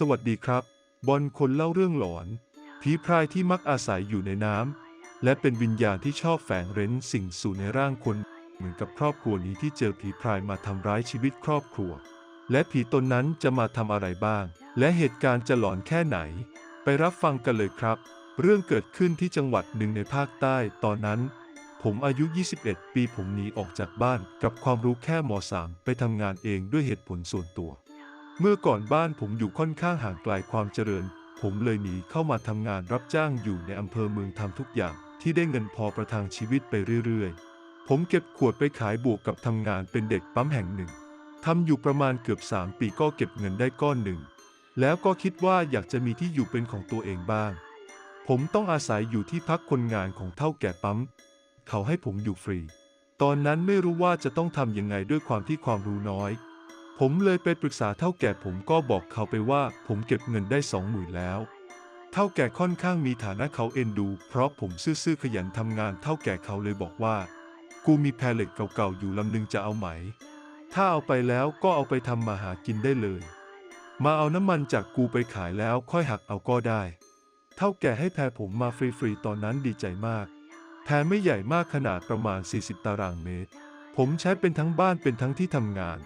สวัสดีครับ บอลคนเล่าเรื่องหลอน ผีพรายที่มักอาศัยอยู่ในน้ำและเป็นวิญญาณที่ชอบแฝงเร้นสิ่งสู่ในร่างคน เหมือนกับครอบครัวนี้ที่เจอผีพรายมาทำร้ายชีวิตครอบครัว และผีตนนั้นจะมาทำอะไรบ้าง และเหตุการณ์จะหลอนแค่ไหน ไปรับฟังกันเลยครับ เรื่องเกิดขึ้นที่จังหวัดหนึ่งในภาคใต้ ตอนนั้น ผมอายุ 21 ปีผมหนีออกจากบ้านกับความรู้แค่ม .3 ไปทำงานเองด้วยเหตุผลส่วนตัว เมื่อก่อนบ้านผมอยู่ค่อนข้างห่างไกลความเจริญ ผมเลยหนีเข้ามาทำงานรับจ้างอยู่ในอำเภอเมืองทำทุกอย่าง ที่ได้เงินพอประทังชีวิตไปเรื่อยๆ ผมเก็บขวดไปขายบวกกับทำงานเป็นเด็กปั๊มแห่งหนึ่งทำอยู่ประมาณเกือบ 3 ปีก็เก็บเงินได้ก้อนหนึ่ง แล้วก็คิดว่าอยากจะมีที่อยู่เป็นของตัวเองบ้าง ผมต้องอาศัยอยู่ที่พักคนงานของเท่าแก่ปั๊ม เขาให้ผมอยู่ฟรี ตอนนั้นไม่รู้ว่าจะต้องทำยังไงด้วยความที่ความรู้น้อย ผมเลยไปปรึกษาเท่าแก่ผมก็บอกเขาไปว่า ผมเก็บเงินได้สองหมื่นแล้ว เท่าแก่ค่อนข้างมีฐานะเขาเอ็นดู เพราะผมซื่อๆขยันทำงานเท่าแก่เขาเลยบอกว่า กูมีแพเหล็กเก่าๆอยู่ลำนึงจะเอาไหม ถ้าเอาไปแล้วก็เอาไปทำมาหากินได้เลย มาเอาน้ำมันจากกูไปขายแล้วค่อยหักเอาก็ได้ เท่าแก่ให้แพรผมมาฟรีๆตอนนั้นดีใจมาก แพรไม่ใหญ่มากขนาดประมาณ 40 ตารางเมตร ผมใช้เป็นทั้งบ้านเป็นทั้งที่ทำงาน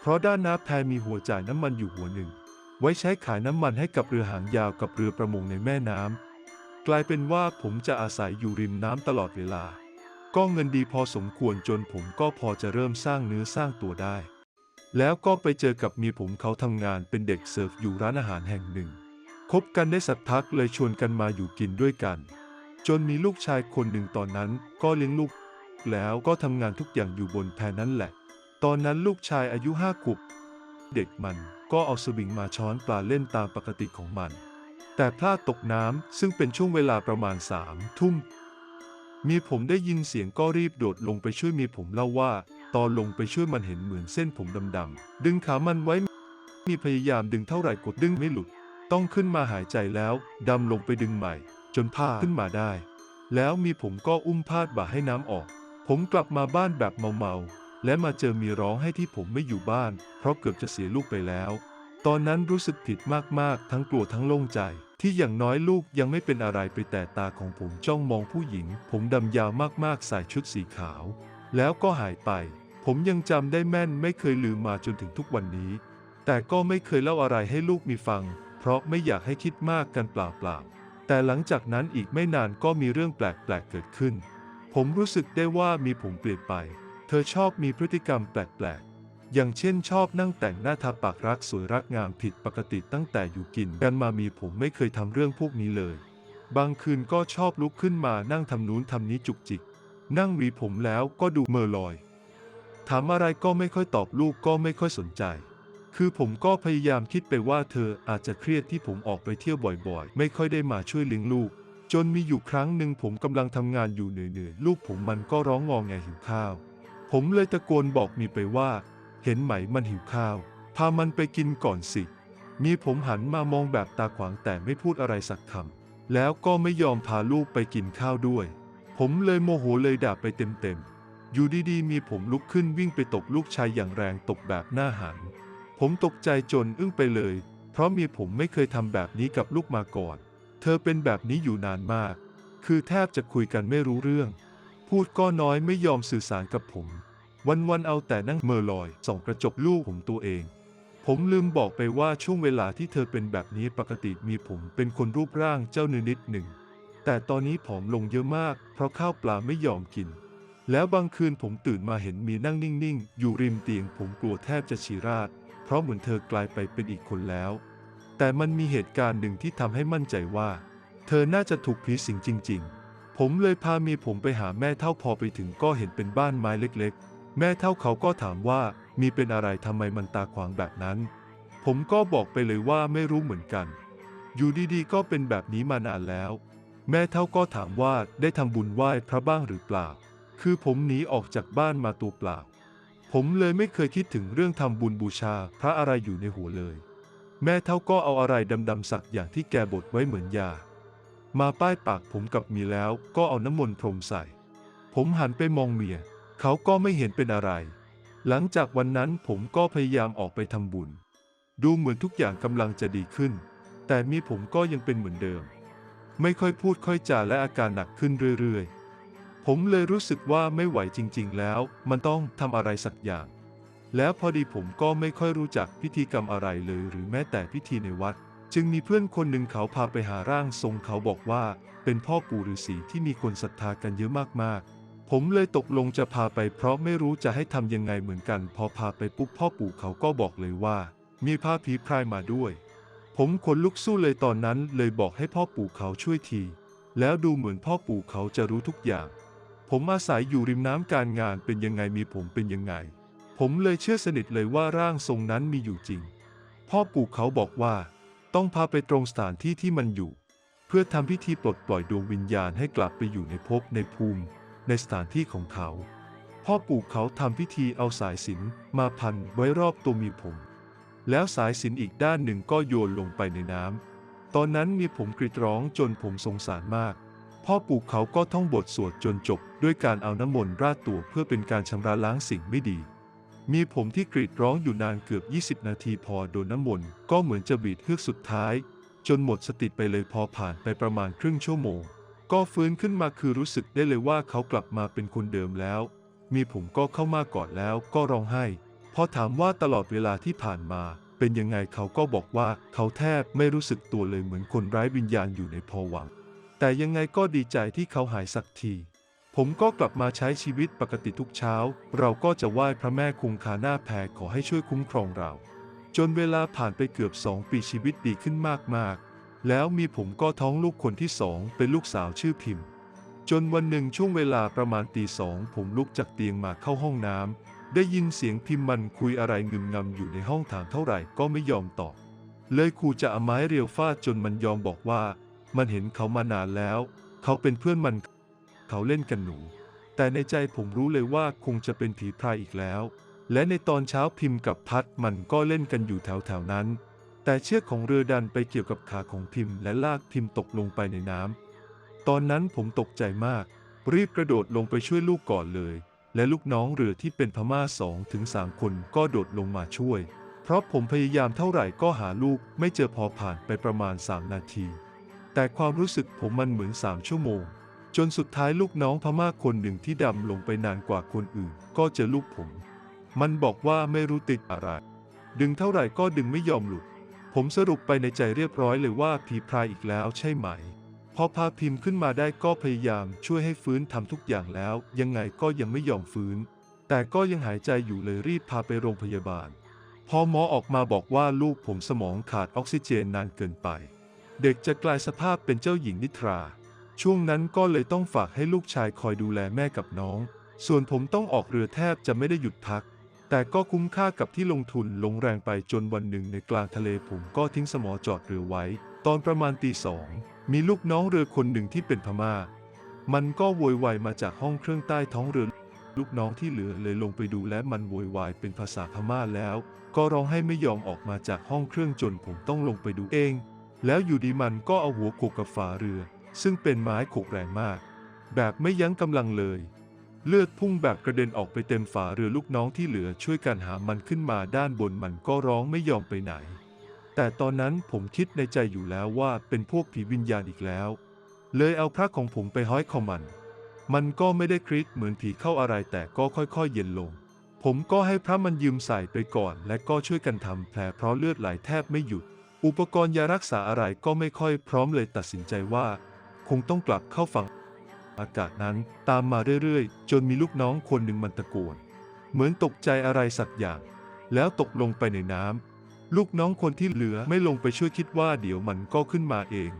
เพราะด้านหน้าแพมีหัวจ่ายน้ำมันอยู่หัวหนึ่ง ไว้ใช้ขายน้ำมันให้กับเรือหางยาวกับเรือประมงในแม่น้ำกลายเป็นว่าผมจะอาศัยอยู่ริมน้ำตลอดเวลา ก็เงินดีพอสมควรจนผมก็พอจะเริ่มสร้างเนื้อสร้างตัวได้ แล้วก็ไปเจอกับมีผมเขาทำงานเป็นเด็กเสิร์ฟอยู่ร้านอาหารแห่งหนึ่งคบกันได้สักพักเลยชวนกันมาอยู่กินด้วยกัน จนมีลูกชายคนหนึ่งตอนนั้นก็เลี้ยงลูก แล้วก็ทำงานทุกอย่างอยู่บนแพนั่นแหละ ตอนนั้นลูกชายอายุห้าขวบเด็กมันก็เอาสวิงมาช้อนปลาเล่นตามปกติของมัน แต่พลาดตกน้ำซึ่งเป็นช่วงเวลาประมาณสามทุ่ม มีผมได้ยินเสียงก็รีบโดดลงไปช่วยมีผมเล่าว่า ตอนลงไปช่วยมันเห็นเหมือนเส้นผมดำๆดึงขามันไว้ มีพยายามดึงเท่าไหร่กดดึงไม่หลุด ต้องขึ้นมาหายใจแล้วดำลงไปดึงใหม่ จนผ้าขึ้นมาได้ แล้วมีผมก็อุ้มพาดบ่าให้น้ำออก ผมกลับมาบ้านแบบเมาๆ และมาเจอมีร้องให้ที่ผมไม่อยู่บ้าน เพราะเกือบจะเสียลูกไปแล้ว ตอนนั้นรู้สึกผิดมากๆ ทั้งกลัวทั้งโล่งใจ ที่อย่างน้อยลูกยังไม่เป็นอะไรไปแต่ตาของผมจ้องมองผู้หญิง ผมดำยาวมากๆใส่ชุดสีขาว แล้วก็หายไป ผมยังจำได้แม่นไม่เคยลืมมาจนถึงทุกวันนี้ แต่ก็ไม่เคยเล่าอะไรให้ลูกมีฟัง เพราะไม่อยากให้คิดมากกันเปล่าๆแต่หลังจากนั้นอีกไม่นานก็มีเรื่องแปลกๆเกิดขึ้น ผมรู้สึกได้ว่ามีผมเปลี่ยนไป เธอชอบมีพฤติกรรมแปลกๆ อย่างเช่นชอบนั่งแต่งหน้าทาปากรักสวยรักงามผิดปกติตั้งแต่อยู่กินกันมามีผมไม่เคยทำเรื่องพวกนี้เลย บางคืนก็ชอบลุกขึ้นมานั่งทำนู้นทำนี้จุกจิก นั่งหวีผมแล้วก็ดูเมอลอย ถามอะไรก็ไม่ค่อยตอบลูกก็ไม่ค่อยสนใจ คือผมก็พยายามคิดไปว่าเธออาจจะเครียดที่ผมออกไปเที่ยวบ่อยๆ ไม่ค่อยได้มาช่วยเลี้ยงลูก จนมีอยู่ครั้งหนึ่งผมกำลังทำงานอยู่เหนื่อยๆ ลูกผมมันก็ร้องงอแงหิวข้าว ผมเลยตะโกนบอกมีไปว่า เห็นไหมมันหิวข้าว พามันไปกินก่อนสิ มีผมหันมามองแบบตาขวางแต่ไม่พูดอะไรสักคำแล้วก็ไม่ยอมพาลูกไปกินข้าวด้วย ผมเลยโมโหเลยด่าไปเต็มๆ อยู่ดีๆ มีผมลุกขึ้นวิ่งไปตบลูกชายอย่างแรงตบแบบหน้าหัน ผมตกใจจนอึ้งไปเลย เพราะมีผมไม่เคยทำแบบนี้กับลูกมาก่อน เธอเป็นแบบนี้อยู่นานมาก คือแทบจะคุยกันไม่รู้เรื่อง พูดก็น้อยไม่ยอมสื่อสารกับผม วันๆเอาแต่นั่งเมอลอยส่องกระจกลูกผมตัวเอง ผมลืมบอกไปว่าช่วงเวลาที่เธอเป็นแบบนี้ปกติมีผมเป็นคนรูปร่างเจ้าเนื้อนิดหนึ่ง แต่ตอนนี้ผอมลงเยอะมาก เพราะข้าวปลาไม่ยอมกิน แล้วบางคืนผมตื่นมาเห็นมีนั่งนิ่งๆ อยู่ริมเตียงผมกลัวแทบจะฉีราด เพราะเหมือนเธอกลายไปเป็นอีกคนแล้ว แต่มันมีเหตุการณ์หนึ่งที่ทำให้มั่นใจว่า เธอน่าจะถูกผีสิงจริง ๆ ผมเลยพาเมียผมไปหาแม่เท่าพอไปถึงก็เห็นเป็นบ้านไม้เล็กๆ แม่เท่าเขาก็ถามว่ามีเป็นอะไรทำไมมันตาขวางแบบนั้น ผมก็บอกไปเลยว่าไม่รู้เหมือนกัน อยู่ดีๆก็เป็นแบบนี้มานานแล้ว แม่เท่าก็ถามว่าได้ทำบุญไหว้พระบ้างหรือเปล่า คือผมหนีออกจากบ้านมาตัวเปล่า ผมเลยไม่เคยคิดถึงเรื่องทำบุญบูชาพระอะไรอยู่ในหัวเลย แม่เท่าก็เอาอะไรดำๆสักอย่างที่แกบดไว้เหมือนยา มาป้ายปากผมกับมีแล้วก็เอาน้ำมนต์พรมใส่ ผมหันไปมองเมีย เขาก็ไม่เห็นเป็นอะไร หลังจากวันนั้นผมก็พยายามออกไปทำบุญ ดูเหมือนทุกอย่างกำลังจะดีขึ้น แต่มีผมก็ยังเป็นเหมือนเดิม ไม่ค่อยพูดค่อยจาและอาการหนักขึ้นเรื่อยๆ ผมเลยรู้สึกว่าไม่ไหวจริง ๆ แล้ว มันต้องทำอะไรสักอย่าง แล้วพอดีผมก็ไม่ค่อยรู้จักพิธีกรรมอะไรเลย หรือแม้แต่พิธีในวัด จึงมีเพื่อนคนหนึ่งเขาพาไปหาร่างทรงเขาบอกว่า เป็นพ่อปู่ฤาษีที่มีคนศรัทธากันเยอะมากๆ ผมเลยตกลงจะพาไปเพราะไม่รู้จะให้ทำยังไงเหมือนกัน พอพาไปปุ๊บพ่อปู่เขาก็บอกเลยว่า มีพาผีพรายมาด้วย ผมขนลุกสู้เลยตอนนั้นเลยบอกให้พ่อปู่เขาช่วยที แล้วดูเหมือนพ่อปู่เขาจะรู้ทุกอย่าง ผมอาศัยอยู่ริมน้ำการงานเป็นยังไงมีผมเป็นยังไง ผมเลยเชื่อสนิทเลยว่าร่างทรงนั้นมีอยู่จริง พ่อปู่เขาบอกว่า ต้องพาไปตรงสถานที่ที่มันอยู่ เพื่อทำพิธีปลดปล่อยดวงวิญญาณให้กลับไปอยู่ในภพในภูมิ ในสถานที่ของเขา พ่อปู่เขาทำพิธีเอาสายสินมาพันไว้รอบตัวมีผม แล้วสายสินอีกด้านหนึ่งก็โยนลงไปในน้ำตอนนั้นมีผมกรีดร้องจนผมสงสารมาก พ่อปู่เขาก็ท่องบทสวดจนจบด้วยการเอาน้ำมนต์ราดตัวเพื่อเป็นการชำระล้างสิ่งไม่ดี มีผมที่กรีดร้องอยู่นานเกือบ 20 นาทีพอโดนน้ำมนต์ก็เหมือนจะบีดเฮือกสุดท้าย จนหมดสติไปเลยพอผ่านไปประมาณครึ่งชั่วโมง ก็ฟื้นขึ้นมาคือรู้สึกได้เลยว่าเขากลับมาเป็นคนเดิมแล้ว มีผมก็เข้ามากอดแล้วก็ร้องไห้พอถามว่าตลอดเวลาที่ผ่านมาเป็นยังไงเขาก็บอกว่าเขาแทบไม่รู้สึกตัวเลยเหมือนคนไร้วิญญาณอยู่ในภวัง แต่ยังไงก็ดีใจที่เขาหายสักที ผมก็กลับมาใช้ชีวิตปกติทุกเช้า เราก็จะไหว้พระแม่คงคาหน้าแพรขอให้ช่วยคุ้มครองเรา จนเวลาผ่านไปเกือบสองปีชีวิตดีขึ้นมากๆ แล้วมีผมก็ท้องลูกคนที่สองเป็นลูกสาวชื่อพิมพ์ จนวันหนึ่งช่วงเวลาประมาณตีสองผมลุกจากเตียงมาเข้าห้องน้ำได้ยินเสียงพิมพ์มันคุยอะไรงึมงำอยู่ในห้องถามเท่าไหร่ก็ไม่ยอมตอบ เลยครูจะเอาไม้เรียวฟาดจนมันยอมบอกว่า มันเห็นเขามานานแล้ว เขาเป็นเพื่อนมัน เขาเล่นกันหนู แต่ในใจผมรู้เลยว่าคงจะเป็นผีพรายอีกแล้ว และในตอนเช้าพิมพ์กับพัดมันก็เล่นกันอยู่แถวๆนั้น แต่เชือกของเรือดันไปเกี่ยวกับขาของพิมพ์ และลากพิมพ์ตกลงไปในน้ำตอนนั้นผมตกใจมาก รีบกระโดดลงไปช่วยลูกก่อนเลย และลูกน้องเรือที่เป็นพม่าสองถึงสามคนก็โดดลงมาช่วย เพราะผมพยายามเท่าไหร่ก็หาลูกไม่เจอพอผ่านไปประมาณ3นาทีแต่ความรู้สึกผมมันเหมือน3ชั่วโมง จนสุดท้ายลูกน้องพม่าคนหนึ่งที่ดำลงไปนานกว่าคนอื่น ก็เจอลูกผม มันบอกว่าไม่รู้ติดอะไร ดึงเท่าไหร่ก็ดึงไม่ยอมหลุด ผมสรุปไปในใจเรียบร้อยเลยว่าผีพรายอีกแล้วใช่ไหม พอพาพิมพ์ขึ้นมาได้ก็พยายามช่วยให้ฟื้นทำทุกอย่างแล้ว ยังไงก็ยังไม่ยอมฟื้น แต่ก็ยังหายใจอยู่เลยรีบพาไปโรงพยาบาล พอหมอออกมาบอกว่าลูกผมสมองขาดออกซิเจนนานเกินไป เด็กจะกลายสภาพเป็นเจ้าหญิงนิทรา ช่วงนั้นก็เลยต้องฝากให้ลูกชายคอยดูแลแม่กับน้อง ส่วนผมต้องออกเรือแทบจะไม่ได้หยุดพัก แต่ก็คุ้มค่ากับที่ลงทุนลงแรงไปจนวันหนึ่งในกลางทะเลผมก็ทิ้งสมอจอดเรือไว้ ตอนประมาณตีสอง มีลูกน้องเรือคนหนึ่งที่เป็นพม่า มันก็โวยวายมาจากห้องเครื่องใต้ท้องเรือ ลูกน้องที่เหลือเลยลงไปดูและมันโวยวายเป็นภาษาพม่าแล้ว ก็ร้องให้ไม่ยอมออกมาจากห้องเครื่องจนผมต้องลงไปดูเอง แล้วอยู่ดีมันก็เอาหัวโขกกับฝาเรือ ซึ่งเป็นไม้โขกแรงมาก แบบไม่ยั้งกำลังเลย เลือดพุ่งแบบกระเด็นออกไปเต็มฝาเรือลูกน้องที่เหลือช่วยกันหามันขึ้นมาด้านบนมันก็ร้องไม่ยอมไปไหน แต่ตอนนั้นผมคิดในใจอยู่แล้วว่าเป็นพวกผีวิญญาณอีกแล้ว เลยเอาพระของผมไปห้อยคอมัน มันก็ไม่ได้คริสเหมือนผีเข้าอะไรแต่ก็ค่อยๆ เย็นลง ผมก็ให้พระมันยืมใส่ไปก่อน และก็ช่วยกันทำแผลเพราะเลือดไหลแทบไม่หยุด อุปกรณ์ยารักษาอะไรก็ไม่ค่อยพร้อมเลยตัดสินใจว่า คงต้องกลับเข้าฝั่ง อากาศนั้นตามมาเรื่อยๆ จนมีลูกน้องคนหนึ่งมันตะโกนเหมือนตกใจอะไรสักอย่าง แล้วตกลงไปในน้ำลูกน้องคนที่เหลือไม่ลงไปช่วยคิดว่าเดี๋ยวมันก็ขึ้นมาเอง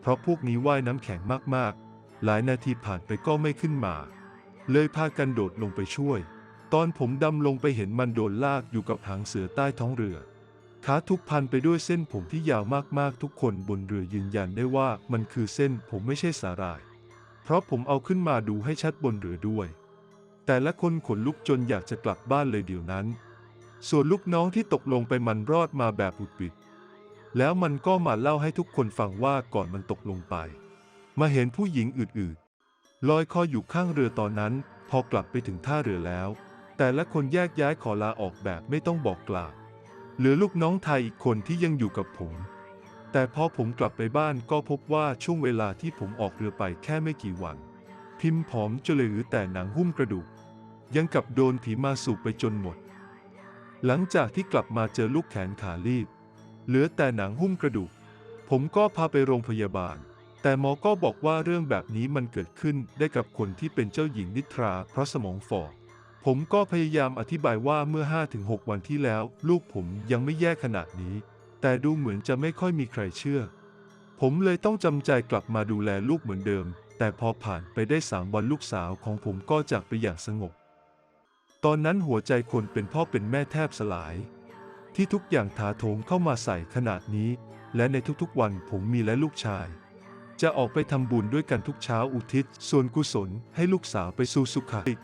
เพราะพวกนี้ว่ายน้ำแข็งมากๆ หลายนาทีผ่านไปก็ไม่ขึ้นมา เลยพากันโดดลงไปช่วย ตอนผมดำลงไปเห็นมันโดนลากอยู่กับหางเสือใต้ท้องเรือ ขาทุกพันไปด้วยเส้นผมที่ยาวมากๆ ทุกคนบนเรือยืนยันได้ว่ามันคือเส้นผมไม่ใช่สาหร่าย เพราะผมเอาขึ้นมาดูให้ชัดบนเรือด้วย แต่ละคนขนลุกจนอยากจะกลับบ้านเลยเดี๋ยวนั้น ส่วนลูกน้องที่ตกลงไปมันรอดมาแบบบุดบิด แล้วมันก็มาเล่าให้ทุกคนฟังว่าก่อนมันตกลงไป มาเห็นผู้หญิงอืดๆลอยคออยู่ข้างเรือตอนนั้น พอกลับไปถึงท่าเรือแล้ว แต่ละคนแยกย้ายขอลาออกแบบไม่ต้องบอกกล่าว เหลือลูกน้องไทยอีกคนที่ยังอยู่กับผม แต่พอผมกลับไปบ้านก็พบว่าช่วงเวลาที่ผมออกเรือไปแค่ไม่กี่วัน พิมพ์ผอมจนเหลือแต่หนังหุ้มกระดูก ยังกับโดนผีมาสูบไปจนหมด หลังจากที่กลับมาเจอลูกแขนขาลีบ เหลือแต่หนังหุ้มกระดูก ผมก็พาไปโรงพยาบาล แต่หมอก็บอกว่าเรื่องแบบนี้มันเกิดขึ้นได้กับคนที่เป็นเจ้าหญิงนิทราเพราะสมองฝ่อ ผมก็พยายามอธิบายว่าเมื่อ 5-6 วันที่แล้ว ลูกผมยังไม่แย่ขนาดนี้ แต่ดูเหมือนจะไม่ค่อยมีใครเชื่อ ผมเลยต้องจำใจกลับมาดูแลลูกเหมือนเดิม แต่พอผ่านไปได้สามวันลูกสาวของผมก็จากไปอย่างสงบ ตอนนั้นหัวใจคนเป็นพ่อเป็นแม่แทบสลาย ที่ทุกอย่างถาโถมเข้ามาใส่ขนาดนี้ และในทุกๆวันผมมีและลูกชายจะออกไปทำบุญด้วยกันทุกเช้าอุทิศ ส่วนกุศลให้ลูกสาวไปสู่สุขติ